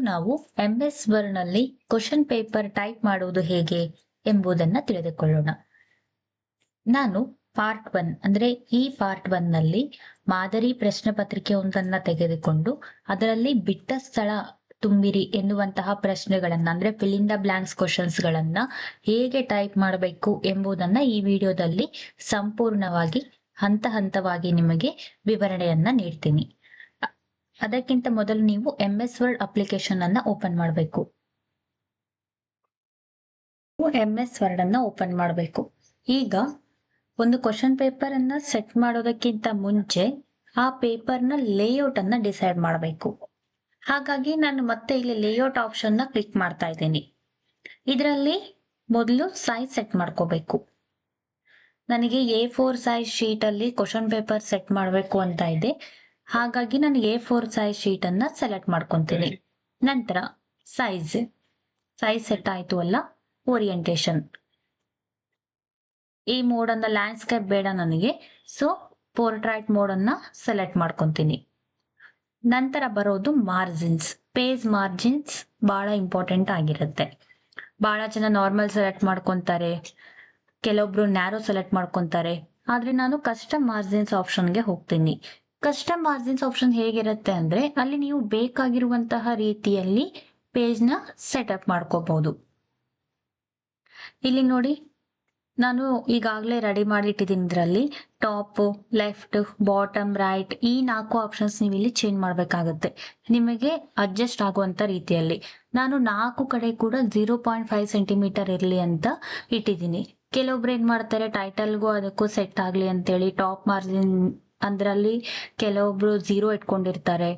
ನಾವು M S ವರ್ಡ್ನಲ್ಲಿ question paper type ಮಾಡುವುದು ಹೇಗೆ ಎಂಬುದನ್ನ ತಿಳಿದುಕೊಳ್ಳೋಣ. ನಾನು ಪಾರ್ಟ್ ಒನ್ ಅಂದ್ರೆ ಈ ಪಾರ್ಟ್ ಒನ್ನಲ್ಲಿ ಮಾದರಿ ಪ್ರಶ್ನೆ ಪತ್ರಿಕೆ ಒಂದನ್ನ ತೆಗೆದುಕೊಂಡು ಅದರಲ್ಲಿ ಬಿಟ್ಟ ಸ್ಥಳ ತುಂಬಿರಿ ಎನ್ನುವಂತಹ ಪ್ರಶ್ನೆಗಳನ್ನ ಅಂದ್ರೆ ಫಿಲಿಂದ ಬ್ಲಾಂಕ್ಸ್ ಕ್ವಶನ್ಸ್ ಗಳನ್ನ ಹೇಗೆ ಟೈಪ್ ಮಾಡಬೇಕು ಎಂಬುದನ್ನ ಈ ವಿಡಿಯೋದಲ್ಲಿ ಸಂಪೂರ್ಣವಾಗಿ ಹಂತ ಹಂತವಾಗಿ ನಿಮಗೆ ವಿವರಣೆಯನ್ನ ನೀಡ್ತೀನಿ. ಅದಕ್ಕಿಂತ ಮೊದಲು ನೀವು ಎಂ ಎಸ್ ವರ್ಡ್ ಅಪ್ಲಿಕೇಶನ್ ಅನ್ನ ಓಪನ್ ಮಾಡಬೇಕು. ಎಂ ಎಸ್ ವರ್ಡ್ ಅನ್ನ ಓಪನ್ ಮಾಡಬೇಕು. ಈಗ ಒಂದು ಕ್ವಶನ್ ಪೇಪರ್ ಅನ್ನ ಸೆಟ್ ಮಾಡೋದಕ್ಕಿಂತ ಮುಂಚೆ ಆ ಪೇಪರ್ನ ಲೇಔಟ್ ಅನ್ನ ಡಿಸೈಡ್ ಮಾಡಬೇಕು. ಹಾಗಾಗಿ ನಾನು ಮತ್ತೆ ಇಲ್ಲಿ ಲೇಔಟ್ ಆಪ್ಷನ್ನ ಕ್ಲಿಕ್ ಮಾಡ್ತಾ ಇದ್ದೀನಿ. ಇದರಲ್ಲಿ ಮೊದಲು ಸೈಜ್ ಸೆಟ್ ಮಾಡ್ಕೋಬೇಕು. ನನಗೆ ಎ ಫೋರ್ ಸೈಜ್ ಶೀಟ್ ಅಲ್ಲಿ ಕ್ವಶನ್ ಪೇಪರ್ ಸೆಟ್ ಮಾಡಬೇಕು ಅಂತ ಇದೆ. ಹಾಗಾಗಿ ನಾನು ಎ ಫೋರ್ ಸೈಜ್ ಶೀಟ್ ಅನ್ನ ಸೆಲೆಕ್ಟ್ ಮಾಡ್ಕೊಂತೀನಿ. ನಂತರ ಸೈಜ್ ಸೈಜ್ ಸೆಟ್ ಆಯ್ತು ಅಲ್ಲ ಓರಿಯಂಟೇಶನ್ ಈ ಮೋಡ್ ಅನ್ನ ಲ್ಯಾಂಡ್ಸ್ಕೇಪ್ ಬೇಡ ನನಗೆ ಸೊ ಪೋರ್ಟ್ರೈಟ್ ಮೋಡ್ ಅನ್ನ ಸೆಲೆಕ್ಟ್ ಮಾಡ್ಕೊಂತೀನಿ. ನಂತರ ಬರೋದು ಮಾರ್ಜಿನ್ಸ್ ಪೇಜ್ ಮಾರ್ಜಿನ್ಸ್ ಬಹಳ ಇಂಪಾರ್ಟೆಂಟ್ ಆಗಿರುತ್ತೆ. ಬಹಳ ಜನ ನಾರ್ಮಲ್ ಸೆಲೆಕ್ಟ್ ಮಾಡ್ಕೊಂತಾರೆ. ಕೆಲವೊಬ್ರು ನ್ಯಾರೋ ಸೆಲೆಕ್ಟ್ ಮಾಡ್ಕೊಂತಾರೆ. ಆದ್ರೆ ನಾನು ಕಸ್ಟಮ್ ಮಾರ್ಜಿನ್ಸ್ ಆಪ್ಷನ್ಗೆ ಹೋಗ್ತೀನಿ. ಕಸ್ಟಮ್ ಮಾರ್ಜಿನ್ಸ್ ಆಪ್ಷನ್ ಹೇಗಿರುತ್ತೆ ಅಂದ್ರೆ ಅಲ್ಲಿ ನೀವು ಬೇಕಾಗಿರುವಂತಹ ರೀತಿಯಲ್ಲಿ ಪೇಜ್ನ ಸೆಟಪ್ ಮಾಡ್ಕೋಬಹುದು. ಇಲ್ಲಿ ನೋಡಿ, ನಾನು ಈಗಾಗಲೇ ರೆಡಿ ಮಾಡಿ ಇಟ್ಟಿದ್ದೀನಿ ಇದರಲ್ಲಿ. ಟಾಪ್ ಲೆಫ್ಟ್ ಬಾಟಮ್ ರೈಟ್ ಈ ನಾಲ್ಕು ಆಪ್ಷನ್ಸ್ ನೀವು ಇಲ್ಲಿ ಚೇಂಜ್ ಮಾಡಬೇಕಾಗುತ್ತೆ. ನಿಮಗೆ ಅಡ್ಜಸ್ಟ್ ಆಗುವಂತ ರೀತಿಯಲ್ಲಿ. ನಾನು ನಾಲ್ಕು ಕಡೆ ಕೂಡ ಜೀರೋ ಪಾಯಿಂಟ್ ಫೈವ್ ಸೆಂಟಿಮೀಟರ್ ಇರಲಿ ಅಂತ ಇಟ್ಟಿದ್ದೀನಿ. ಕೆಲವೊಬ್ರು ಏನ್ ಮಾಡ್ತಾರೆ ಟೈಟಲ್ಗೂ ಅದಕ್ಕೂ ಸೆಟ್ ಆಗಲಿ ಅಂತೇಳಿ ಟಾಪ್ ಮಾರ್ಜಿನ್ ಅಂದ್ರಲ್ಲಿ ಕೆಲವೊಬ್ರು ಝೀರೋ ಇಟ್ಕೊಂಡಿರ್ತಾರೆ.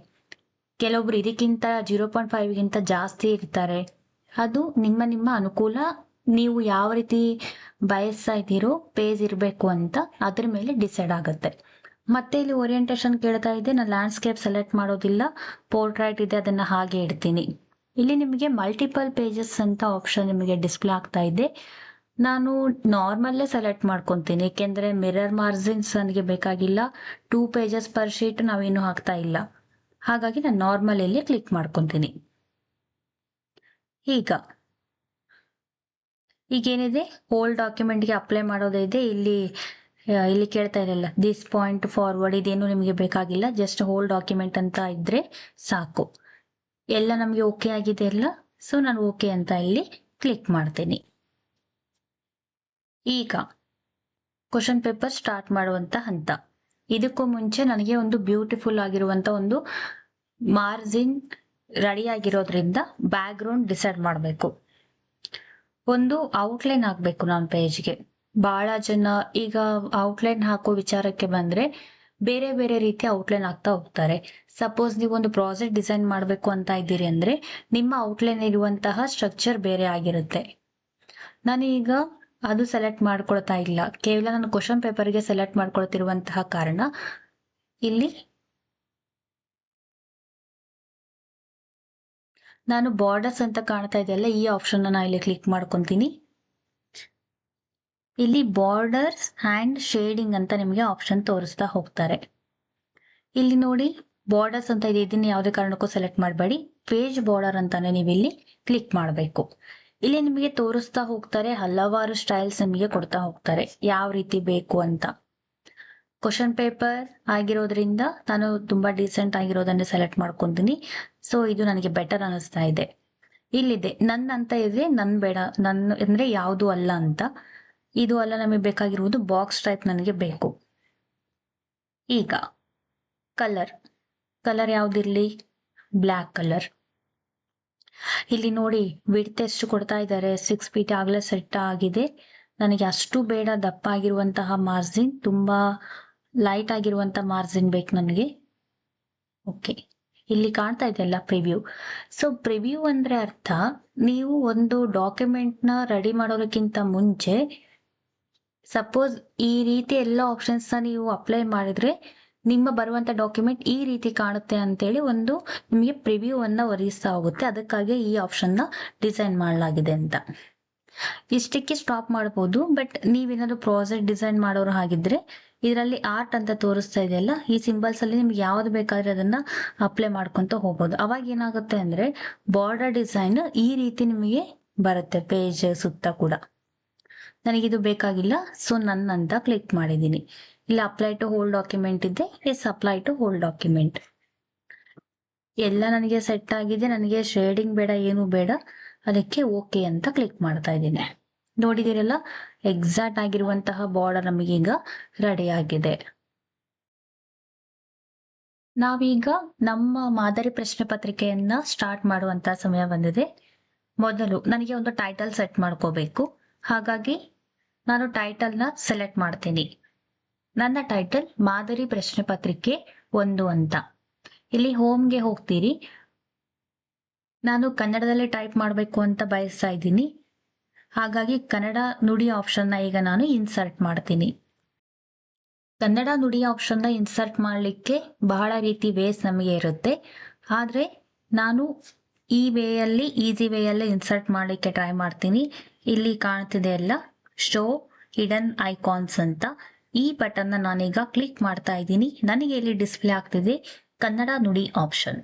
ಕೆಲವೊಬ್ರು ಇದಕ್ಕಿಂತ ಜೀರೋ ಪಾಯಿಂಟ್ ಫೈವ್ ಗಿಂತ ಜಾಸ್ತಿ ಇರ್ತಾರೆ. ಅದು ನಿಮ್ಮ ನಿಮ್ಮ ಅನುಕೂಲ. ನೀವು ಯಾವ ರೀತಿ ಬಯಸ್ತಾ ಇದ್ದೀರೋ ಪೇಜ್ ಇರಬೇಕು ಅಂತ ಅದ್ರ ಮೇಲೆ ಡಿಸೈಡ್ ಆಗುತ್ತೆ. ಮತ್ತೆ ಇಲ್ಲಿ ಓರಿಯಂಟೇಶನ್ ಕೇಳ್ತಾ ಇದೆ. ನಾನು ಲ್ಯಾಂಡ್ಸ್ಕೇಪ್ ಸೆಲೆಕ್ಟ್ ಮಾಡೋದಿಲ್ಲ. ಪೋರ್ಟ್ರೈಟ್ ಇದೆ, ಅದನ್ನ ಹಾಗೆ ಇಡ್ತೀನಿ. ಇಲ್ಲಿ ನಿಮಗೆ ಮಲ್ಟಿಪಲ್ ಪೇಜಸ್ ಅಂತ ಆಪ್ಷನ್ ನಿಮಗೆ ಡಿಸ್ಪ್ಲೇ ಆಗ್ತಾ ಇದೆ. ನಾನು ನಾರ್ಮಲ್ಲೇ ಸೆಲೆಕ್ಟ್ ಮಾಡ್ಕೊತೀನಿ, ಏಕೆಂದರೆ ಮಿರರ್ ಮಾರ್ಜಿನ್ಸ್ ನನಗೆ ಬೇಕಾಗಿಲ್ಲ, ಟೂ ಪೇಜಸ್ ಪರ್ ಶೀಟ್ ನಾವೇನು ಹಾಕ್ತಾ ಇಲ್ಲ. ಹಾಗಾಗಿ ನಾನು ನಾರ್ಮಲ್ ಇಲ್ಲಿ ಕ್ಲಿಕ್ ಮಾಡ್ಕೊತೀನಿ. ಈಗ, ಈಗೇನಿದೆ? ಓಲ್ಡ್ ಡಾಕ್ಯುಮೆಂಟ್ಗೆ ಅಪ್ಲೈ ಮಾಡೋದಿದೆ ಇಲ್ಲಿ ಇಲ್ಲಿ ಕೇಳ್ತಾ ಇರಲ್ಲ ದಿಸ್ ಪಾಯಿಂಟ್ ಫಾರ್ವರ್ಡ್ ಇದೇನು ನಿಮಗೆ ಬೇಕಾಗಿಲ್ಲ ಜಸ್ಟ್ ಹೋಲ್ ಡಾಕ್ಯುಮೆಂಟ್ ಅಂತ ಇದ್ರೆ ಸಾಕು. ಎಲ್ಲ ನಮಗೆ ಓಕೆ ಆಗಿದೆ ಅಲ್ಲ? ಸೊ ನಾನು ಓಕೆ ಅಂತ ಇಲ್ಲಿ ಕ್ಲಿಕ್ ಮಾಡ್ತೀನಿ. ಈಗ ಕ್ವಶನ್ ಪೇಪರ್ ಸ್ಟಾರ್ಟ್ ಮಾಡುವಂತ ಹಂತ. ಇದಕ್ಕೂ ಮುಂಚೆ ನನಗೆ ಒಂದು ಬ್ಯೂಟಿಫುಲ್ ಆಗಿರುವಂತ ಒಂದು ಮಾರ್ಜಿನ್ ರೆಡಿ ಆಗಿರೋದ್ರಿಂದ ಬ್ಯಾಕ್ ಗ್ರೌಂಡ್ ಡಿಸೈಡ್ ಮಾಡಬೇಕು. ಒಂದು ಔಟ್ಲೈನ್ ಹಾಕ್ಬೇಕು ನಾನು ಪೇಜ್ಗೆ ಬಹಳ ಜನ ಈಗ ಔಟ್ಲೈನ್ ಹಾಕೋ ವಿಚಾರಕ್ಕೆ ಬಂದ್ರೆ ಬೇರೆ ಬೇರೆ ರೀತಿ ಔಟ್ಲೈನ್ ಆಗ್ತಾ ಹೋಗ್ತಾರೆ. ಸಪೋಸ್ ನೀವು ಒಂದು ಪ್ರಾಜೆಕ್ಟ್ ಡಿಸೈನ್ ಮಾಡಬೇಕು ಅಂತ ಇದ್ದೀರಿ ಅಂದ್ರೆ ನಿಮ್ಮ ಔಟ್ಲೈನ್ ಇರುವಂತಹ ಸ್ಟ್ರಕ್ಚರ್ ಬೇರೆ ಆಗಿರುತ್ತೆ. ನಾನೀಗ ಅದು ಸೆಲೆಕ್ಟ್ ಮಾಡ್ಕೊಳ್ತಾ ಇಲ್ಲ. ಕೇವಲ ನಾನು ಕ್ವಶನ್ ಪೇಪರ್ಗೆ ಸೆಲೆಕ್ಟ್ ಮಾಡ್ಕೊಳ್ತಿರುವಂತಹ ಕಾರಣ ಇಲ್ಲಿ ನಾನು ಬಾರ್ಡರ್ಸ್ ಅಂತ ಕಾಣ್ತಾ ಇದೆಯಲ್ಲ ಈ ಆಪ್ಷನ್ ನಾನು ಇಲ್ಲಿ ಕ್ಲಿಕ್ ಮಾಡ್ಕೊತೀನಿ. ಇಲ್ಲಿ ಬಾರ್ಡರ್ಸ್ ಆ್ಯಂಡ್ ಶೇಡಿಂಗ್ ಅಂತ ನಿಮಗೆ ಆಪ್ಷನ್ ತೋರಿಸ್ತಾ ಹೋಗ್ತಾರೆ. ಇಲ್ಲಿ ನೋಡಿ ಬಾರ್ಡರ್ಸ್ ಅಂತ ಇದೆ. ಇದನ್ನ ಯಾವುದೇ ಕಾರಣಕ್ಕೂ ಸೆಲೆಕ್ಟ್ ಮಾಡಬೇಡಿ. ಪೇಜ್ ಬಾರ್ಡರ್ ಅಂತಾನೆ ನೀವು ಇಲ್ಲಿ ಕ್ಲಿಕ್ ಮಾಡಬೇಕು. ಇಲ್ಲಿ ನಿಮಗೆ ತೋರಿಸ್ತಾ ಹೋಗ್ತಾರೆ ಹಲವಾರು ಸ್ಟೈಲ್ಸ್ ನಿಮಗೆ ಕೊಡ್ತಾ ಹೋಗ್ತಾರೆ. ಯಾವ ರೀತಿ ಬೇಕು ಅಂತ. ಕ್ವಶನ್ ಪೇಪರ್ ಆಗಿರೋದ್ರಿಂದ ನಾನು ತುಂಬಾ ಡೀಸೆಂಟ್ ಆಗಿರೋದನ್ನ ಸೆಲೆಕ್ಟ್ ಮಾಡ್ಕೊಂತೀನಿ. ಸೊ ಇದು ನನಗೆ ಬೆಟರ್ ಅನಿಸ್ತಾ ಇದೆ. ಇಲ್ಲಿದೆ ನನ್ನ ಅಂತ ಇದೆ ನನ್ ಬೇಡ ನನ್ನ ಅಂದ್ರೆ ಯಾವುದು ಅಲ್ಲ ಅಂತ. ಇದು ಅಲ್ಲ ನಮಗೆ ಬೇಕಾಗಿರುವುದು ಬಾಕ್ಸ್ ಟೈಪ್ ನನಗೆ ಬೇಕು. ಈಗ ಕಲರ್ ಕಲರ್ ಯಾವ್ದಿರ್ಲಿ? ಬ್ಲ್ಯಾಕ್ ಕಲರ್ ಇಲ್ಲಿ ನೋಡಿ ವಿಡ್ತ್ ಎಷ್ಟು ಕೊಡ್ತಾ ಇದ್ದಾರೆ. ಸಿಕ್ಸ್ ಫೀಟ್ ಆಗ್ಲೇ ಸೆಟ್ ಆಗಿದೆ. ನನಗೆ ಅಷ್ಟು ಬೇಡ ದಪ್ಪ ಆಗಿರುವಂತಹ ಮಾರ್ಜಿನ್ ತುಂಬಾ ಲೈಟ್ ಆಗಿರುವಂತ ಮಾರ್ಜಿನ್ ಬೇಕು ನನಗೆ. ಓಕೆ ಇಲ್ಲಿ ಕಾಣ್ತಾ ಇದೆಯಲ್ಲ ಪ್ರಿವ್ಯೂ ಸೊ ಪ್ರಿವ್ಯೂ ಅಂದ್ರೆ ಅರ್ಥ, ನೀವು ಒಂದು ಡಾಕ್ಯುಮೆಂಟ್ನ ರೆಡಿ ಮಾಡೋದಕ್ಕಿಂತ ಮುಂಚೆ ಸಪೋಸ್ ಈ ರೀತಿ ಎಲ್ಲ ಆಪ್ಷನ್ಸ್ನ ನೀವು ಅಪ್ಲೈ ಮಾಡಿದ್ರೆ ನಿಮ್ಮ ಬರುವಂತ ಡಾಕ್ಯುಮೆಂಟ್ ಈ ರೀತಿ ಕಾಣುತ್ತೆ ಅಂತೇಳಿ ಒಂದು ನಿಮಗೆ ಪ್ರಿವ್ಯೂ ಅನ್ನ ಒದಗಿಸ್ತಾ ಹೋಗುತ್ತೆ. ಅದಕ್ಕಾಗಿ ಈ ಆಪ್ಷನ್ನ ಡಿಸೈನ್ ಮಾಡಲಾಗಿದೆ ಅಂತ. ಇಷ್ಟಕ್ಕೆ ಸ್ಟಾಪ್ ಮಾಡ್ಬೋದು. ಬಟ್ ನೀವೇನಾದ್ರು ಪ್ರಾಜೆಕ್ಟ್ ಡಿಸೈನ್ ಮಾಡೋರು ಹಾಗಿದ್ರೆ ಇದರಲ್ಲಿ ಆರ್ಟ್ ಅಂತ ತೋರಿಸ್ತಾ ಇದೆಯಲ್ಲ, ಈ ಸಿಂಬಲ್ಸ್ ಅಲ್ಲಿ ನಿಮ್ಗೆ ಯಾವ್ದು ಬೇಕಾದ್ರೆ ಅದನ್ನ ಅಪ್ಲೈ ಮಾಡ್ಕೊಂತ ಹೋಗ್ಬೋದು. ಅವಾಗ ಏನಾಗುತ್ತೆ ಅಂದ್ರೆ ಬಾರ್ಡರ್ ಡಿಸೈನ್ ಈ ರೀತಿ ನಿಮಗೆ ಬರುತ್ತೆ ಪೇಜ್ ಸುತ್ತ ಕೂಡ. ನನಗಿದು ಬೇಕಾಗಿಲ್ಲ ಸೊ ನನ್ನ ಅಂತ ಕ್ಲಿಕ್ ಮಾಡಿದ್ದೀನಿ. ಇಲ್ಲಿ ಅಪ್ಲೈ ಟು ಹೋಲ್ ಡಾಕ್ಯುಮೆಂಟ್ ಇದೆ yes apply to whole document ಎಲ್ಲ ನನಗೆ ಸೆಟ್ ಆಗಿದೆ, ನನಗೆ ಶೇಡಿಂಗ್ ಬೇಡ, ಏನು ಬೇಡ, ಅದಕ್ಕೆ ಓಕೆ ಅಂತ ಕ್ಲಿಕ್ ಮಾಡ್ತಾ ಇದ್ದೀನಿ. ನೋಡಿದಿರಲ್ಲ ಎಕ್ಸಾಕ್ಟ್ ಆಗಿರುವಂತಹ ಬಾರ್ಡರ್ ನಮಗೀಗ ರೆಡಿ ಆಗಿದೆ. ನಾವೀಗ ನಮ್ಮ ಮಾದರಿ ಪ್ರಶ್ನೆ ಪತ್ರಿಕೆಯನ್ನ ಸ್ಟಾರ್ಟ್ ಮಾಡುವಂತಹ ಸಮಯ ಬಂದಿದೆ. ಮೊದಲು ನನಗೆ ಒಂದು ಟೈಟಲ್ ಸೆಟ್ ಮಾಡ್ಕೋಬೇಕು. ಹಾಗಾಗಿ ನಾನು ಟೈಟಲ್ನ ಸೆಲೆಕ್ಟ್ ಮಾಡ್ತೀನಿ. ನನ್ನ ಟೈಟಲ್ ಮಾದರಿ ಪ್ರಶ್ನೆ ಪತ್ರಿಕೆ ಒಂದು ಅಂತ. ಇಲ್ಲಿ ಹೋಮ್ಗೆ ಹೋಗ್ತೀರಿ. ನಾನು ಕನ್ನಡದಲ್ಲೇ ಟೈಪ್ ಮಾಡಬೇಕು ಅಂತ ಬಯಸ್ತಾ ಇದ್ದೀನಿ. ಹಾಗಾಗಿ ಕನ್ನಡ ನುಡಿ ಆಪ್ಷನ್ನ ಈಗ ನಾನು ಇನ್ಸರ್ಟ್ ಮಾಡ್ತೀನಿ. ಕನ್ನಡ ನುಡಿ ಆಪ್ಷನ್ನ ಇನ್ಸರ್ಟ್ ಮಾಡಲಿಕ್ಕೆ ಬಹಳ ರೀತಿ ವೇಸ್ ನಮಗೆ ಇರುತ್ತೆ. ಆದರೆ ನಾನು ಈ ವೇಯಲ್ಲಿ ಈಸಿ ವೇಯಲ್ಲೇ ಇನ್ಸರ್ಟ್ ಮಾಡಲಿಕ್ಕೆ ಟ್ರೈ ಮಾಡ್ತೀನಿ. ಇಲ್ಲಿ ಕಾಣ್ತಿದೆ ಎಲ್ಲ ಶೋ ಹಿಡನ್ ಐಕಾನ್ಸ್ ಅಂತ. ಈ ಬಟನ್ನ ನಾನೀಗ ಕ್ಲಿಕ್ ಮಾಡ್ತಾ ಇದ್ದೀನಿ. ನನಗೆ ಇಲ್ಲಿ ಡಿಸ್ಪ್ಲೇ ಆಗ್ತಿದೆ. ಕನ್ನಡ ನುಡಿ ಆಪ್ಷನ್.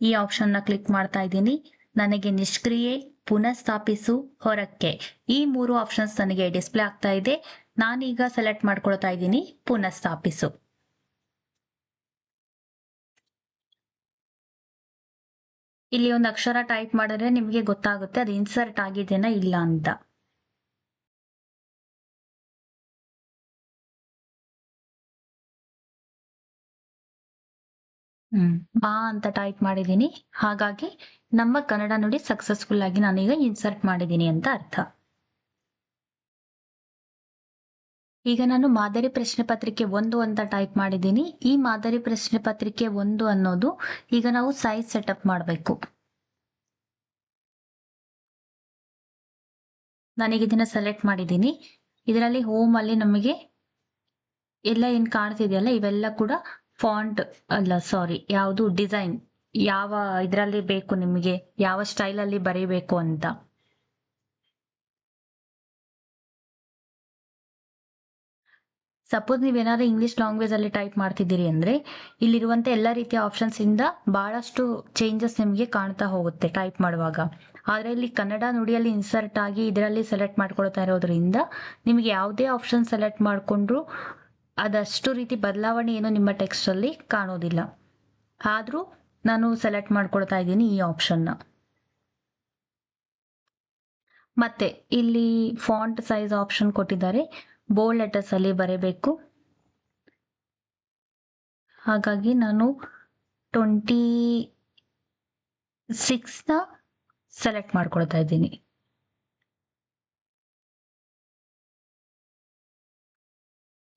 ಈ ಆಪ್ಷನ್ನ ಕ್ಲಿಕ್ ಮಾಡ್ತಾ ಇದ್ದೀನಿ. ನನಗೆ ನಿಷ್ಕ್ರಿಯೆ, ಪುನಃಸ್ಥಾಪಿಸು, ಹೊರಕ್ಕೆ. ಈ ಮೂರು ಆಪ್ಷನ್ಸ್ ನನಗೆ ಡಿಸ್ಪ್ಲೇ ಆಗ್ತಾ ಇದೆ. ನಾನೀಗ ಸೆಲೆಕ್ಟ್ ಮಾಡ್ಕೊಳ್ತಾ ಇದ್ದೀನಿ. ಪುನಃಸ್ಥಾಪಿಸು. ಇಲ್ಲಿ ಒಂದು ಅಕ್ಷರ ಟೈಪ್ ಮಾಡಿದ್ರೆ ನಿಮಗೆ ಗೊತ್ತಾಗುತ್ತೆ. ಅದು ಇನ್ಸರ್ಟ್ ಆಗಿದೆನಾ ಇಲ್ಲ ಅಂತ. ಹ್ಮ್. ಬಾ ಅಂತ ಟೈಪ್ ಮಾಡಿದೀನಿ ಹಾಗಾಗಿ ನಮ್ಮ ಕನ್ನಡ ನುಡಿ ಸಕ್ಸಸ್ಫುಲ್ ಆಗಿ ನಾನೀಗ ಇನ್ಸರ್ಟ್ ಮಾಡಿದ್ದೀನಿ ಅಂತ ಅರ್ಥ. ಈಗ ನಾನು ಮಾದರಿ ಪ್ರಶ್ನೆ ಪತ್ರಿಕೆ ಒಂದು ಅಂತ ಟೈಪ್ ಮಾಡಿದ್ದೀನಿ. ಈ ಮಾದರಿ ಪ್ರಶ್ನೆ ಪತ್ರಿಕೆ ಒಂದು ಅನ್ನೋದು ಈಗ ನಾವು ಸೈಜ್ ಸೆಟಪ್ ಮಾಡಬೇಕು. ನಾನೀಗ ಇದನ್ನ ಸೆಲೆಕ್ಟ್ ಮಾಡಿದ್ದೀನಿ. ಇದರಲ್ಲಿ ಹೋಮ್ ಅಲ್ಲಿ ನಮಗೆ ಎಲ್ಲ ಏನ್ ಕಾಣ್ತಿದೆಯಲ್ಲ, ಇವೆಲ್ಲ ಕೂಡ ಫಾಂಟ್ ಅಲ್ಲ ಸಾರಿ ಯಾವುದು ಡಿಸೈನ್ ಯಾವ ಇದರಲ್ಲಿ ಬೇಕು ನಿಮಗೆ, ಯಾವ ಸ್ಟೈಲ್ ಅಲ್ಲಿ ಬರೀಬೇಕು ಅಂತ? ಸಪೋಸ್ ನೀವೇನಾದ್ರೂ ಇಂಗ್ಲಿಷ್ ಲ್ಯಾಂಗ್ವೇಜ್ ಅಲ್ಲಿ ಟೈಪ್ ಮಾಡ್ತಿದ್ದೀರಿ ಅಂದ್ರೆ, ಇಲ್ಲಿರುವಂತ ಎಲ್ಲ ರೀತಿಯ ಆಪ್ಷನ್ಸ್ ಇಂದ ಬಹಳಷ್ಟು ಚೇಂಜಸ್ ನಿಮಗೆ ಕಾಣ್ತಾ ಹೋಗುತ್ತೆ ಟೈಪ್ ಮಾಡುವಾಗ. ಆದ್ರೆ ಇಲ್ಲಿ ಕನ್ನಡ ನುಡಿಯಲ್ಲಿ ಇನ್ಸರ್ಟ್ ಆಗಿ ಇದರಲ್ಲಿ ಸೆಲೆಕ್ಟ್ ಮಾಡ್ಕೊಳ್ತಾ ಇರೋದ್ರಿಂದ, ನಿಮಗೆ ಯಾವುದೇ ಆಪ್ಷನ್ ಸೆಲೆಕ್ಟ್ ಮಾಡಿಕೊಂಡ್ರು ಅದಷ್ಟು ರೀತಿ ಬದಲಾವಣೆ ಏನು ನಿಮ್ಮ ಟೆಕ್ಸ್ಟ್ ಅಲ್ಲಿ ಕಾಣೋದಿಲ್ಲ. ಆದರೂ ನಾನು ಸೆಲೆಕ್ಟ್ ಮಾಡ್ಕೊಳ್ತಾ ಇದ್ದೀನಿ ಈ ಆಪ್ಷನ್ನ ಮತ್ತೆ ಇಲ್ಲಿ ಫಾಂಟ್ ಸೈಜ್ ಆಪ್ಷನ್ ಕೊಟ್ಟಿದ್ದಾರೆ. ಬೋಲ್ಡ್ ಲೆಟರ್ಸ್ ಅಲ್ಲಿ ಬರೀಬೇಕು. ಹಾಗಾಗಿ ನಾನು ಟ್ವೆಂಟಿ ಸಿಕ್ಸ್ನ ಸೆಲೆಕ್ಟ್ ಮಾಡ್ಕೊಳ್ತಾ ಇದ್ದೀನಿ.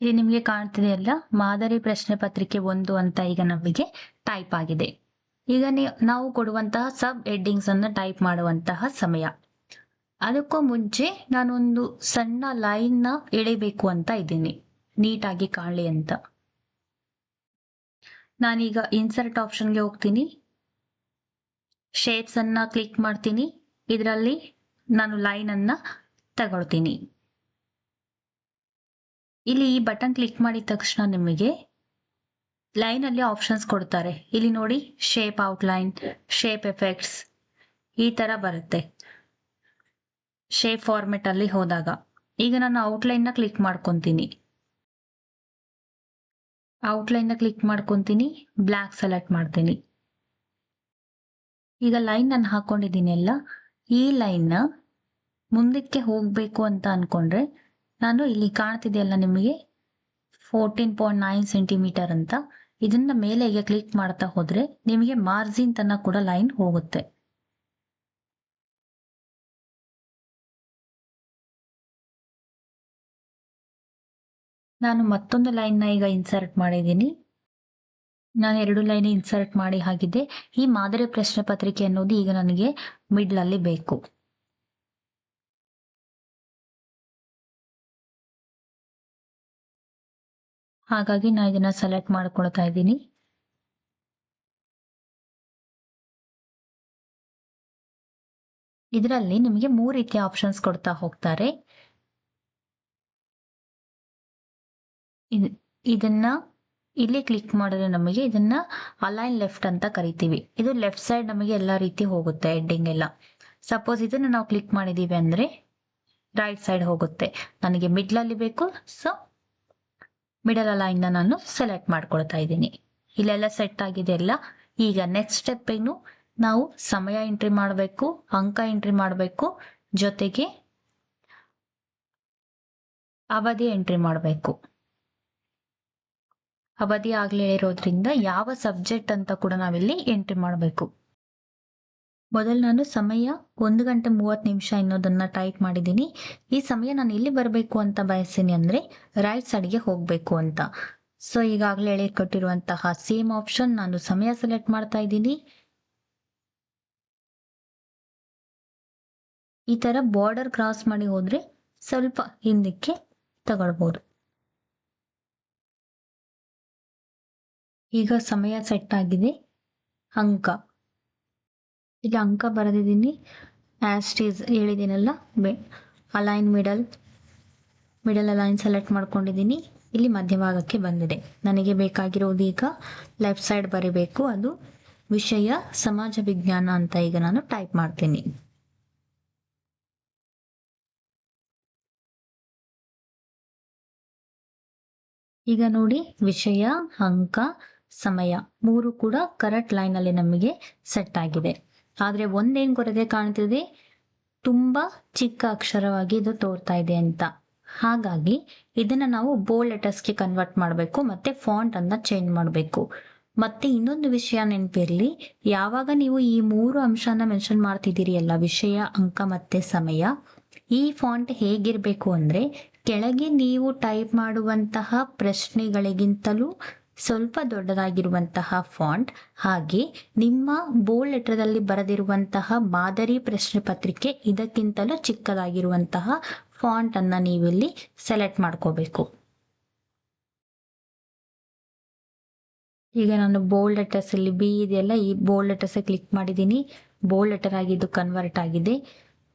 ಇಲ್ಲಿ ನಿಮಗೆ ಕಾಣ್ತಿದೆಯಲ್ಲ ಮಾದರಿ ಪ್ರಶ್ನೆ ಪತ್ರಿಕೆ ಒಂದು ಅಂತ ಈಗ ನಮಗೆ ಟೈಪ್ ಆಗಿದೆ. ಈಗ ನಾವು ಕೊಡುವಂತಹ ಸಬ್ ಎಡ್ಡಿಂಗ್ಸ್ ಅನ್ನು ಟೈಪ್ ಮಾಡುವಂತಹ ಸಮಯ. ಅದಕ್ಕೂ ಮುಂಚೆ ನಾನೊಂದು ಸಣ್ಣ ಲೈನ್ನ ಎಳೆಬೇಕು ಅಂತ ಇದ್ದೀನಿ. ನೀಟಾಗಿ ಕಾಣಲಿ ಅಂತ. ನಾನೀಗ ಇನ್ಸರ್ಟ್ ಆಪ್ಷನ್ಗೆ ಹೋಗ್ತೀನಿ. ಶೇಪ್ಸ್ ಅನ್ನ ಕ್ಲಿಕ್ ಮಾಡ್ತೀನಿ. ಇದರಲ್ಲಿ ನಾನು ಲೈನ್ ಅನ್ನ ತಗೊಳ್ತೀನಿ. ಇಲ್ಲಿ ಈ ಬಟನ್ ಕ್ಲಿಕ್ ಮಾಡಿದ ತಕ್ಷಣ ನಿಮಗೆ ಲೈನ್ ಅಲ್ಲಿ ಆಪ್ಷನ್ಸ್ ಕೊಡ್ತಾರೆ. ಇಲ್ಲಿ ನೋಡಿ ಶೇಪ್ ಔಟ್ಲೈನ್ ಶೇಪ್ ಎಫೆಕ್ಟ್ಸ್ ಈ ತರ ಬರುತ್ತೆ. ಶೇಪ್ ಫಾರ್ಮೆಟ್ ಅಲ್ಲಿ ಹೋದಾಗ. ಈಗ ನಾನು ಔಟ್ಲೈನ್ನ ಕ್ಲಿಕ್ ಮಾಡ್ಕೊಂತೀನಿ. ಔಟ್ಲೈನ್ನ ಕ್ಲಿಕ್ ಮಾಡ್ಕೊಂತೀನಿ ಬ್ಲ್ಯಾಕ್ ಸೆಲೆಕ್ಟ್ ಮಾಡ್ತೀನಿ. ಈಗ ಲೈನ್ ನಾನು ಹಾಕೊಂಡಿದ್ದೀನಿ ಅಲ್ಲ. ಈ ಲೈನ್ನ ಮುಂದಕ್ಕೆ ಹೋಗ್ಬೇಕು ಅಂತ ಅನ್ಕೊಂಡ್ರೆ ನಾನು ಇಲ್ಲಿ ಕಾಣ್ತಿದೆಯಲ್ಲ ನಿಮಗೆ? ಫೋರ್ಟೀನ್ ಪಾಯಿಂಟ್ ನೈನ್ ಸೆಂಟಿಮೀಟರ್ ಅಂತ. ಇದನ್ನ ಮೇಲೆ ಈಗ ಕ್ಲಿಕ್ ಮಾಡ್ತಾ ಹೋದ್ರೆ ನಿಮಗೆ ಮಾರ್ಜಿನ್ ತನಕ ಕೂಡ ಲೈನ್ ಹೋಗುತ್ತೆ. ನಾನು ಮತ್ತೊಂದು ಲೈನ್ನ ಈಗ ಇನ್ಸರ್ಟ್ ಮಾಡಿದ್ದೀನಿ. ನಾನು ಎರಡು ಲೈನ್ ಇನ್ಸರ್ಟ್ ಮಾಡಿ ಹಾಕಿದ್ದೆ ಈ ಮಾದರಿ ಪ್ರಶ್ನೆ ಪತ್ರಿಕೆ ಅನ್ನೋದು ಈಗ ನನಗೆ ಮಿಡ್ಲ್ ಅಲ್ಲಿ ಬೇಕು. ಹಾಗಾಗಿ ನಾನು ಇದನ್ನ ಸೆಲೆಕ್ಟ್ ಮಾಡ್ಕೊಳ್ತಾ ಇದ್ದೀನಿ. ಇದರಲ್ಲಿ ನಿಮಗೆ ಮೂರು ರೀತಿಯ ಆಪ್ಷನ್ಸ್ ಕೊಡ್ತಾ ಹೋಗ್ತಾರೆ. ಇದನ್ನ ಇಲ್ಲಿ ಕ್ಲಿಕ್ ಮಾಡಿದ್ರೆ ನಮಗೆ ಇದನ್ನ ಅಲೈನ್ ಲೆಫ್ಟ್ ಅಂತ ಕರಿತೀವಿ. ಇದು ಲೆಫ್ಟ್ ಸೈಡ್ ನಮಗೆ ಎಲ್ಲ ರೀತಿ ಹೋಗುತ್ತೆ ಹೆಡ್ಡಿಂಗ್ ಎಲ್ಲ. ಸಪೋಸ್ ಇದನ್ನ ನಾವು ಕ್ಲಿಕ್ ಮಾಡಿದೀವಿ ಅಂದ್ರೆ ರೈಟ್ ಸೈಡ್ ಹೋಗುತ್ತೆ. ನನಗೆ ಮಿಡ್ಲಲ್ಲಿ ಬೇಕು ಸೊ ಮಿಡಲ್ ಅಲೈನ್ ನಾನು ಸೆಲೆಕ್ಟ್ ಮಾಡ್ಕೊಳ್ತಾ ಇದ್ದೀನಿ. ಇಲ್ಲೆಲ್ಲ ಸೆಟ್ ಆಗಿದೆ ಎಲ್ಲ ಈಗ ನೆಕ್ಸ್ಟ್ ಸ್ಟೆಪ್ ಏನು? ನಾವು ಸಮಯ ಎಂಟ್ರಿ ಮಾಡಬೇಕು, ಅಂಕ ಎಂಟ್ರಿ ಮಾಡಬೇಕು, ಜೊತೆಗೆ ಅವಧಿ ಎಂಟ್ರಿ ಮಾಡಬೇಕು. ಅವಧಿ ಆಗ್ಲೇ ಇರೋದ್ರಿಂದ ಯಾವ ಸಬ್ಜೆಕ್ಟ್ ಅಂತ ಕೂಡ ನಾವಿಲ್ಲಿ ಎಂಟ್ರಿ ಮಾಡಬೇಕು. ಮೊದಲು ನಾನು ಸಮಯ ಒಂದು ಗಂಟೆ ಮೂವತ್ತು ನಿಮಿಷ ಅನ್ನೋದನ್ನ ಟೈಪ್ ಮಾಡಿದ್ದೀನಿ. ಈ ಸಮಯ ನಾನು ಎಲ್ಲಿ ಬರಬೇಕು ಅಂತ ಬಯಸ್ತೀನಿ ಅಂದ್ರೆ ರೈಟ್ ಸೈಡ್ಗೆ ಹೋಗಬೇಕು ಅಂತ. ಸೊ ಈಗಾಗಲೇ ಹೇಳಿ ಕೊಟ್ಟಿರುವಂತಹ ಸೇಮ್ ಆಪ್ಷನ್ ನಾನು ಸಮಯ ಸೆಲೆಕ್ಟ್ ಮಾಡ್ತಾ ಇದ್ದೀನಿ. ಈ ತರ ಬಾರ್ಡರ್ ಕ್ರಾಸ್ ಮಾಡಿ ಹೋದರೆ ಸ್ವಲ್ಪ ಹಿಂದಕ್ಕೆ ತಗೊಳ್ಬೋದು. ಈಗ ಸಮಯ ಸೆಟ್ ಆಗಿದೆ. ಅಂಕ. ಇಲ್ಲಿ ಅಂಕ ಬರೆದಿದ್ದೀನಿ. ಆಸ್ಟೀಸ್ ಹೇಳಿದ್ದೀನಲ್ಲ, ಬೆ align middle middle align select ಮಾಡ್ಕೊಂಡಿದ್ದೀನಿ. ಇಲ್ಲಿ ಮಧ್ಯಭಾಗಕ್ಕೆ ಬಂದಿದೆ. ನನಗೆ ಬೇಕಾಗಿರೋದು ಈಗ ಲೆಫ್ಟ್ ಸೈಡ್ ಬರೀಬೇಕು. ಅದು ವಿಷಯ ಸಮಾಜ ವಿಜ್ಞಾನ ಅಂತ ಈಗ ನಾನು ಟೈಪ್ ಮಾಡ್ತೀನಿ. ಈಗ ನೋಡಿ, ವಿಷಯ, ಅಂಕ, ಸಮಯ, ಮೂರು ಕೂಡ ಕರೆಕ್ಟ್ ಲೈನ್ ಅಲ್ಲಿ ನಮಗೆ ಸೆಟ್ ಆಗಿದೆ. ಆದ್ರೆ ಒಂದೇನ್ ಕೊರತೆ ಕಾಣ್ತಿದೆ? ತುಂಬಾ ಚಿಕ್ಕ ಅಕ್ಷರವಾಗಿ ಇದು ತೋರ್ತಾ ಇದೆ ಅಂತ. ಹಾಗಾಗಿ ಇದನ್ನ ನಾವು ಬೋಲ್ಡ್ ಲೆಟರ್ಸ್ಗೆ ಕನ್ವರ್ಟ್ ಮಾಡಬೇಕು, ಮತ್ತೆ ಫಾಂಟ್ ಅನ್ನ ಚೇಂಜ್ ಮಾಡಬೇಕು. ಮತ್ತೆ ಇನ್ನೊಂದು ವಿಷಯ ನೆನಪಿರಲಿ, ಯಾವಾಗ ನೀವು ಈ ಮೂರು ಅಂಶನ ಮೆನ್ಷನ್ ಮಾಡ್ತಿದ್ದೀರಿ ಅಲ್ಲ, ವಿಷಯ, ಅಂಕ ಮತ್ತೆ ಸಮಯ, ಈ ಫಾಂಟ್ ಹೇಗಿರಬೇಕು ಅಂದ್ರೆ ಕೆಳಗೆ ನೀವು ಟೈಪ್ ಮಾಡುವಂತಹ ಪ್ರಶ್ನೆಗಳಿಗಿಂತಲೂ ಸ್ವಲ್ಪ ದೊಡ್ಡದಾಗಿರುವಂತಹ ಫಾಂಟ್ ಹಾಗೆ ನಿಮ್ಮ ಬೋಲ್ಡ್ ಲೆಟರ್ದಲ್ಲಿ ಬರೆದಿರುವಂತಹ ಮಾದರಿ ಪ್ರಶ್ನೆ ಪತ್ರಿಕೆ ಇದಕ್ಕಿಂತಲೂ ಚಿಕ್ಕದಾಗಿರುವಂತಹ ಫಾಂಟ್ ಅನ್ನ ನೀವಿಲ್ಲಿ ಸೆಲೆಕ್ಟ್ ಮಾಡ್ಕೋಬೇಕು. ಈಗ ನಾನು ಬೋಲ್ಡ್ ಲೆಟರ್ಸ್ ಅಲ್ಲಿ ಬಿ ಇದೆಯಲ್ಲ, ಈ ಬೋಲ್ಡ್ ಲೆಟರ್ಸ್ ಕ್ಲಿಕ್ ಮಾಡಿದ್ದೀನಿ. ಬೋಲ್ಡ್ ಲೆಟರ್ ಆಗಿ ಇದು ಕನ್ವರ್ಟ್ ಆಗಿದೆ.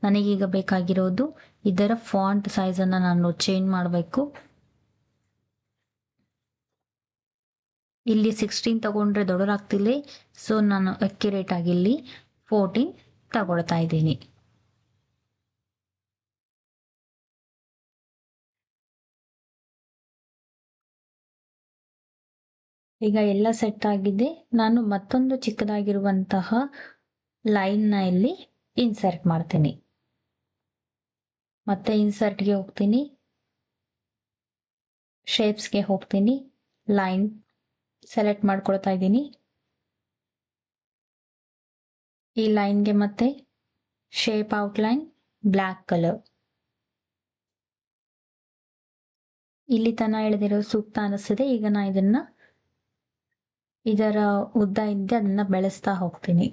ನನಗೀಗ ಬೇಕಾಗಿರೋದು ಇದರ ಫಾಂಟ್ ಸೈಜ್ ಅನ್ನ ನಾನು ಚೇಂಜ್ ಮಾಡಬೇಕು. ಇಲ್ಲಿ ಸಿಕ್ಸ್ಟೀನ್ ತಗೊಂಡ್ರೆ ದೊಡ್ಡದಾಗ್ತಿಲ್ಲ ಸೊ ನಾನು ಅಕ್ಯುರೇಟ್ ಆಗಿ ಇಲ್ಲಿ ಫೋರ್ಟೀನ್ ತಗೊಳ್ತಾ ಇದ್ದೀನಿ. ಈಗ ಎಲ್ಲ ಸೆಟ್ ಆಗಿದೆ. ನಾನು ಮತ್ತೊಂದು ಚಿಕ್ಕದಾಗಿರುವಂತಹ ಲೈನ್ನ ಇಲ್ಲಿ ಇನ್ಸರ್ಟ್ ಮಾಡ್ತೀನಿ. ಮತ್ತೆ ಇನ್ಸರ್ಟ್ಗೆ ಹೋಗ್ತೀನಿ. ಶೇಪ್ಸ್ಗೆ ಹೋಗ್ತೀನಿ. ಲೈನ್ ಸೆಲೆಕ್ಟ್ ಮಾಡ್ಕೊಳ್ತಾ ಇದ್ದೀನಿ. ಈ ಲೈನ್ಗೆ ಮತ್ತೆ ಶೇಪ್ ಔಟ್ಲೈನ್ ಬ್ಲ್ಯಾಕ್ ಕಲರ್ ಇಲ್ಲಿ ತನ ಎಳೆದಿರೋ ಸೂಕ್ತ ಅನಿಸ್ತದೆ. ಈಗ ನಾ ಇದನ್ನ ಇದರ ಉದ್ದ ಇದ್ದೆ ಅದನ್ನ ಬೆಳೆಸ್ತಾ ಹೋಗ್ತೀನಿ.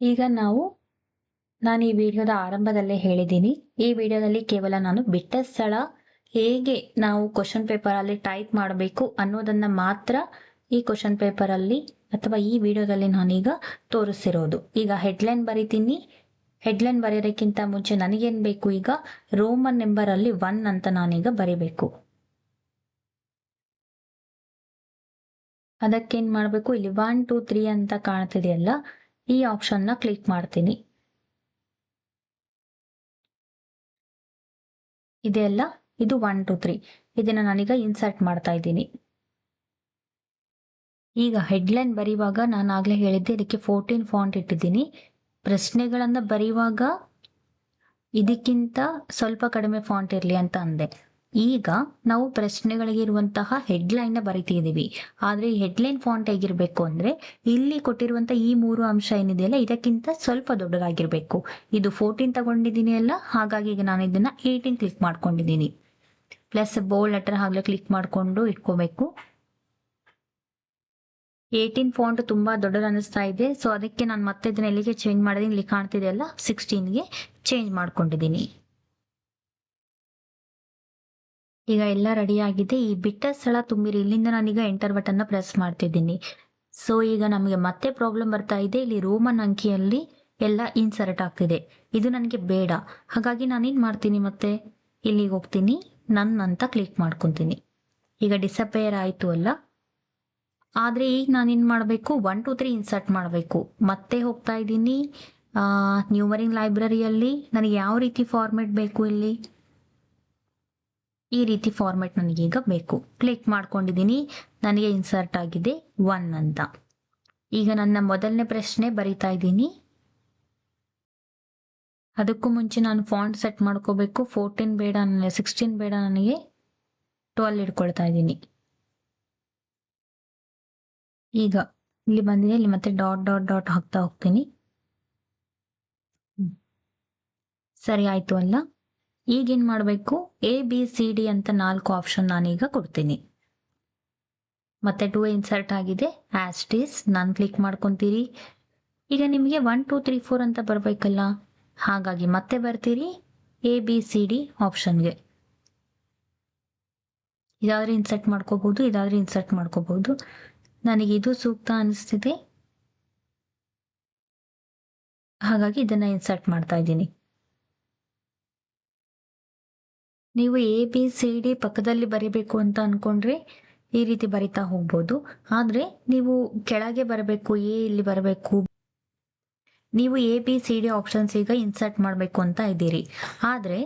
ಈಗ ನಾವು, ನಾನು ಈ ವಿಡಿಯೋದ ಆರಂಭದಲ್ಲೇ ಹೇಳಿದ್ದೀನಿ. ಈ ವಿಡಿಯೋದಲ್ಲಿ ಕೇವಲ ನಾನು ಬಿಟ್ಟ ಸ್ಥಳ ಹೇಗೆ ನಾವು ಕ್ವಶನ್ ಪೇಪರ್ ಅಲ್ಲಿ ಟೈಪ್ ಮಾಡಬೇಕು ಅನ್ನೋದನ್ನ ಮಾತ್ರ ಈ ಕ್ವಶನ್ ಪೇಪರ್ ಅಲ್ಲಿ ಅಥವಾ ಈ ವಿಡಿಯೋದಲ್ಲಿ ನಾನೀಗ ತೋರಿಸಿರೋದು. ಈಗ ಹೆಡ್ಲೈನ್ ಬರಿತೀನಿ. ಹೆಡ್ಲೈನ್ ಬರೆಯೋದಕ್ಕಿಂತ ಮುಂಚೆ ನನಗೇನ್ ಬೇಕು ಈಗ? ರೋಮನ್ ನಂಬರ್ ಅಲ್ಲಿ ಒನ್ ಅಂತ ನಾನೀಗ ಬರಿಬೇಕು. ಅದಕ್ಕೇನ್ ಮಾಡಬೇಕು? ಇಲ್ಲಿ ಒನ್ ಟೂ ತ್ರೀ ಅಂತ ಕಾಣ್ತಿದೆಯಲ್ಲ? ಈ ಆಪ್ಷನ್ನ ಕ್ಲಿಕ್ ಮಾಡ್ತೀನಿ. ಇದೆಲ್ಲ ಇದು ಒನ್ ಟು ತ್ರೀ ಇದನ್ನು ನಾನೀಗ ಇನ್ಸರ್ಟ್ ಮಾಡ್ತಾ ಇದ್ದೀನಿ. ಈಗ ಹೆಡ್ಲೈನ್ ಬರೆಯುವಾಗ ನಾನು ಆಗಲೇ ಹೇಳಿದ್ದೆ, ಇದಕ್ಕೆ ಫೋರ್ಟೀನ್ ಫಾಂಟ್ ಇಟ್ಟಿದ್ದೀನಿ. ಪ್ರಶ್ನೆಗಳನ್ನು ಬರೆಯುವಾಗ ಇದಕ್ಕಿಂತ ಸ್ವಲ್ಪ ಕಡಿಮೆ ಫಾಂಟ್ ಇರಲಿ ಅಂತ ಅಂದೆ. ಈಗ ನಾವು ಪ್ರಶ್ನೆಗಳಿಗೆ ಇರುವಂತಹ ಹೆಡ್ಲೈನ್ ಬರಿತಿದ್ದೀವಿ. ಆದ್ರೆ ಈ ಹೆಡ್ಲೈನ್ ಫಾಂಟ್ ಹೇಗಿರ್ಬೇಕು ಅಂದ್ರೆ ಇಲ್ಲಿ ಕೊಟ್ಟಿರುವಂತ ಈ ಮೂರು ಅಂಶ ಏನಿದೆಯಲ್ಲ, ಇದಕ್ಕಿಂತ ಸ್ವಲ್ಪ ದೊಡ್ಡದಾಗಿರ್ಬೇಕು. ಇದು ಫೋರ್ಟೀನ್ ತಗೊಂಡಿದ್ದೀನಿ ಅಲ್ಲ, ಹಾಗಾಗಿ ಈಗ ನಾನು ಇದನ್ನ ಏಯ್ಟೀನ್ ಕ್ಲಿಕ್ ಮಾಡ್ಕೊಂಡಿದ್ದೀನಿ. ಪ್ಲಸ್ ಬೋಲ್ಡ್ ಲೆಟರ್ ಹಾಗೆ ಕ್ಲಿಕ್ ಮಾಡ್ಕೊಂಡು ಇಟ್ಕೋಬೇಕು. ಏಯ್ಟೀನ್ ಫಾಂಟ್ ತುಂಬಾ ದೊಡ್ಡದು ಅನಿಸ್ತಾ ಇದೆ. ಸೊ ಅದಕ್ಕೆ ನಾನು ಮತ್ತೆ ಇದನ್ನ ಎಲ್ಲಿಗೆ ಚೇಂಜ್ ಮಾಡಿದೀನಿ ಇಲ್ಲಿ ಕಾಣ್ತಿದೆಯಲ್ಲ ಸಿಕ್ಸ್ಟೀನ್ಗೆ ಚೇಂಜ್ ಮಾಡ್ಕೊಂಡಿದ್ದೀನಿ. ಈಗ ಎಲ್ಲ ರೆಡಿ ಆಗಿದೆ. ಈ ಬಿಟ್ಟ ಸ್ಥಳ ತುಂಬಿರಿ. ಇಲ್ಲಿಂದ ನಾನೀಗ ಎಂಟರ್ ಬಟನ್ನ ಪ್ರೆಸ್ ಮಾಡ್ತಿದ್ದೀನಿ. ಸೊ ಈಗ ನಮಗೆ ಮತ್ತೆ ಪ್ರಾಬ್ಲಮ್ ಬರ್ತಾ ಇದೆ. ಇಲ್ಲಿ ರೋಮನ್ ಅಂಕಿಯಲ್ಲಿ ಎಲ್ಲ ಇನ್ಸರ್ಟ್ ಆಗ್ತಿದೆ. ಇದು ನನಗೆ ಬೇಡ. ಹಾಗಾಗಿ ನಾನೇನು ಮಾಡ್ತೀನಿ ಮತ್ತೆ? ಇಲ್ಲಿಗೆ ಹೋಗ್ತೀನಿ. ನನ್ನ ಅಂತ ಕ್ಲಿಕ್ ಮಾಡ್ಕೊತೀನಿ. ಈಗ ಡಿಸಪೇರ್ ಆಯಿತು ಅಲ್ಲ? ಆದರೆ ಈಗ ನಾನೇನು ಮಾಡಬೇಕು? ಒನ್ ಟು ತ್ರೀ ಇನ್ಸರ್ಟ್ ಮಾಡಬೇಕು. ಮತ್ತೆ ಹೋಗ್ತಾ ಇದ್ದೀನಿ. ನ್ಯೂಮರಿಂಗ್ ಲೈಬ್ರರಿಯಲ್ಲಿ ನನಗೆ ಯಾವ ರೀತಿ ಫಾರ್ಮೆಟ್ ಬೇಕು ಇಲ್ಲಿ? ಈ ರೀತಿ ಫಾರ್ಮೆಟ್ ನನಗೀಗ ಬೇಕು. ಕ್ಲಿಕ್ ಮಾಡ್ಕೊಂಡಿದ್ದೀನಿ ನನಗೆ ಇನ್ಸರ್ಟ್ ಆಗಿದೆ ಒನ್ ಅಂತ. ಈಗ ನನ್ನ ಮೊದಲನೇ ಪ್ರಶ್ನೆ ಬರಿತಾ ಇದ್ದೀನಿ. ಅದಕ್ಕೂ ಮುಂಚೆ ನಾನು ಫಾಂಟ್ ಸೆಟ್ ಮಾಡ್ಕೋಬೇಕು. ಫೋರ್ಟೀನ್ ಬೇಡ ನನಗೆ ಸಿಕ್ಸ್ಟೀನ್ ಬೇಡ ನನಗೆ ಟ್ವೆಲ್ ಇಟ್ಕೊಳ್ತಾ ಇದ್ದೀನಿ. ಈಗ ಇಲ್ಲಿ ಬಂದಿದೆ. ಇಲ್ಲಿ ಮತ್ತೆ ಡಾಟ್ ಡಾಟ್ ಡಾಟ್ ಹಾಕ್ತಾ ಹೋಗ್ತೀನಿ. ಸರಿ, ಆಯಿತು ಅಲ್ಲ? ಈಗೇನು ಮಾಡಬೇಕು? ಎ ಬಿ ಸಿ ಡಿ ಅಂತ ನಾಲ್ಕು ಆಪ್ಷನ್ ನಾನೀಗ ಕೊಡ್ತೀನಿ. ಮತ್ತೆ ಟೂ ಇನ್ಸರ್ಟ್ ಆಗಿದೆ. ಆಸ್ಟಿಸ್ ನಾನು ಕ್ಲಿಕ್ ಮಾಡ್ಕೊತೀರಿ. ಈಗ ನಿಮಗೆ ಒನ್ ಟೂ ತ್ರೀ ಫೋರ್ ಅಂತ ಬರಬೇಕಲ್ಲ? ಹಾಗಾಗಿ ಮತ್ತೆ ಬರ್ತೀರಿ. ಎ ಬಿ ಸಿ ಡಿ ಆಪ್ಷನ್ಗೆ ಇದಾದ್ರೆ ಇನ್ಸರ್ಟ್ ಮಾಡ್ಕೋಬಹುದು ಇದಾದ್ರೆ ಇನ್ಸರ್ಟ್ ಮಾಡ್ಕೋಬಹುದು ನನಗೆ ಇದು ಸೂಕ್ತ ಅನಿಸ್ತಿದೆ. ಹಾಗಾಗಿ ಇದನ್ನ ಇನ್ಸರ್ಟ್ ಮಾಡ್ತಾ ಇದ್ದೀನಿ. ನೀವು ಎ ಬಿ ಸಿ ಡಿ ಪಕ್ಕದಲ್ಲಿ ಬರಿಬೇಕು ಅಂತ ಅನ್ಕೊಂಡ್ರೆ ಈ ರೀತಿ ಬರಿತಾ ಹೋಗ್ಬೋದು. ಆದರೆ ನೀವು ಕೆಳಗೆ ಬರಬೇಕು ಎ ಇಲ್ಲಿ ಬರಬೇಕು. ನೀವು A B C D options ಈಗ ಇನ್ಸರ್ಟ್ ಮಾಡಬೇಕು ಅಂತ ಇದ್ದೀರಿ. ಆದರೆ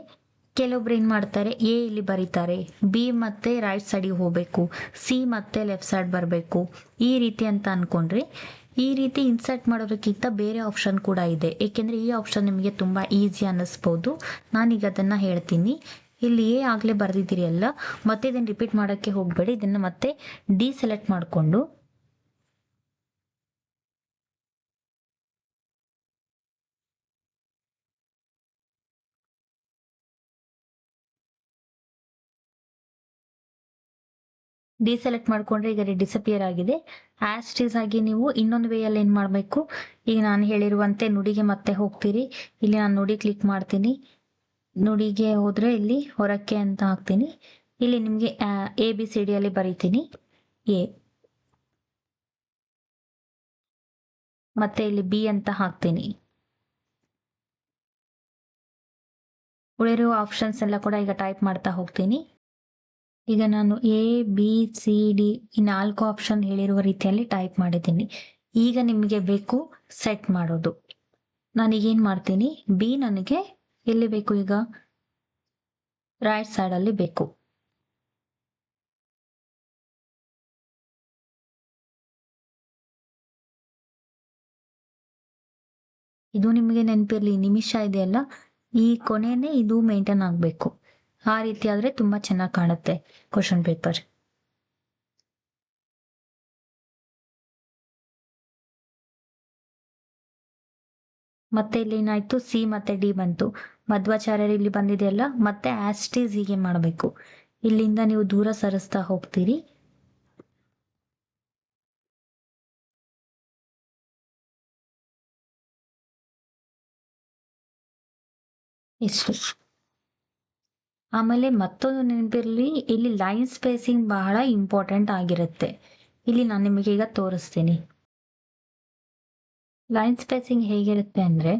ಕೆಲವೊಬ್ರು ಏನು ಮಾಡ್ತಾರೆ ಎ ಇಲ್ಲಿ ಬರೀತಾರೆ. ಬಿ ಮತ್ತೆ ರೈಟ್ ಸೈಡಿಗೆ ಹೋಗಬೇಕು. ಸಿ ಮತ್ತೆ ಲೆಫ್ಟ್ ಸೈಡ್ ಬರಬೇಕು. ಈ ರೀತಿ ಅಂತ ಅನ್ಕೊಂಡ್ರೆ ಈ ರೀತಿ ಇನ್ಸರ್ಟ್ ಮಾಡೋದಕ್ಕಿಂತ ಬೇರೆ ಆಪ್ಷನ್ ಕೂಡ ಇದೆ. ಏಕೆಂದ್ರೆ ಈ ಆಪ್ಷನ್ ನಿಮಗೆ ತುಂಬಾ ಈಸಿ ಅನ್ನಿಸ್ಬೋದು. ನಾನೀಗ ಅದನ್ನ ಹೇಳ್ತೀನಿ. ಇಲ್ಲಿ ಎ ಆಗಲೇ ಬರೆದಿದ್ದೀರಿ ಅಲ್ಲ? ಮತ್ತೆ ಇದನ್ನು ರಿಪೀಟ್ ಮಾಡೋಕ್ಕೆ ಹೋಗಬೇಡಿ. ಇದನ್ನು ಮತ್ತೆ ಡಿ ಸೆಲೆಕ್ಟ್ ಮಾಡಿಕೊಂಡು. ಡಿಸೆಲೆಕ್ಟ್ ಮಾಡ್ಕೊಂಡ್ರೆ ಈಗ ಡಿಸಪಿಯರ್ ಆಗಿದೆ. ಆಸ್ಟೀಸ್ ಆಗಿ ನೀವು ಇನ್ನೊಂದು ವೇಯಲ್ಲಿ ಏನು ಮಾಡಬೇಕು? ಈಗ ನಾನು ಹೇಳಿರುವಂತೆ ನುಡಿಗೆ ಮತ್ತೆ ಹೋಗ್ತೀರಿ. ಇಲ್ಲಿ ನಾನು ನುಡಿ ಕ್ಲಿಕ್ ಮಾಡ್ತೀನಿ. ನುಡಿಗೆ ಹೋದ್ರೆ ಇಲ್ಲಿ ಹೊರಕ್ಕೆ ಅಂತ ಹಾಕ್ತೀನಿ. ಇಲ್ಲಿ ನಿಮಗೆ ಎ ಬಿ ಸಿ ಡಿಯಲ್ಲಿ ಬರೀತೀನಿ. ಎ ಮತ್ತೆ ಇಲ್ಲಿ ಬಿ ಅಂತ ಹಾಕ್ತೀನಿ. ಉಳಿರುವ ಆಪ್ಷನ್ಸ್ ಎಲ್ಲ ಕೂಡ ಈಗ ಟೈಪ್ ಮಾಡ್ತಾ ಹೋಗ್ತೀನಿ. ಈಗ ನಾನು ಎ ಬಿ ಸಿ ಡಿ ಈ ನಾಲ್ಕು ಆಪ್ಷನ್ ಹೇಳಿರುವ ರೀತಿಯಲ್ಲಿ ಟೈಪ್ ಮಾಡಿದ್ದೀನಿ. ಈಗ ನಿಮಗೆ ಬೇಕು ಸೆಟ್ ಮಾಡೋದು. ನಾನೀಗೇನು ಮಾಡ್ತೀನಿ? ಬಿ ನನಗೆ ಎಲ್ಲಿ ಬೇಕು ಈಗ? ರೈಟ್ ಸೈಡಲ್ಲಿ ಬೇಕು. ಇದು ನಿಮಗೆ ನೆನಪಿರಲಿ, ನಿಮಿಷ ಇದೆಯಲ್ಲ ಈ ಕೊನೆನೇ ಇದು ಮೇಂಟೈನ್ ಆಗಬೇಕು. ಆ ರೀತಿ ಆದರೆ ತುಂಬ ಚೆನ್ನಾಗಿ ಕಾಣುತ್ತೆ ಕ್ವಶನ್ ಪೇಪರ್ ಮತ್ತೆ ಇಲ್ಲಿ ಏನಾಯ್ತು ಸಿ ಮತ್ತೆ ಡಿ ಬಂತು. ಮಧ್ವಾಚಾರ್ಯರು ಇಲ್ಲಿ ಬಂದಿದೆಯಲ್ಲ, ಮತ್ತೆ ಆಸ್ಟೀಸ್ ಹೀಗೆ ಮಾಡಬೇಕು. ಇಲ್ಲಿಂದ ನೀವು ದೂರ ಸರಿಸ್ತಾ ಹೋಗ್ತೀರಿ. ಇಷ್ಟು ಆಮೇಲೆ ಮತ್ತೊಂದು ನೆನಪಿರಲಿ, ಇಲ್ಲಿ ಲೈನ್ ಸ್ಪೇಸಿಂಗ್ ಬಹಳ ಇಂಪಾರ್ಟೆಂಟ್ ಆಗಿರುತ್ತೆ. ಇಲ್ಲಿ ನಾನು ನಿಮಗೆ ಈಗ ತೋರಿಸ್ತೀನಿ. ಲೈನ್ ಸ್ಪೇಸಿಂಗ್ ಹೇಗಿರುತ್ತೆ ಅಂದರೆ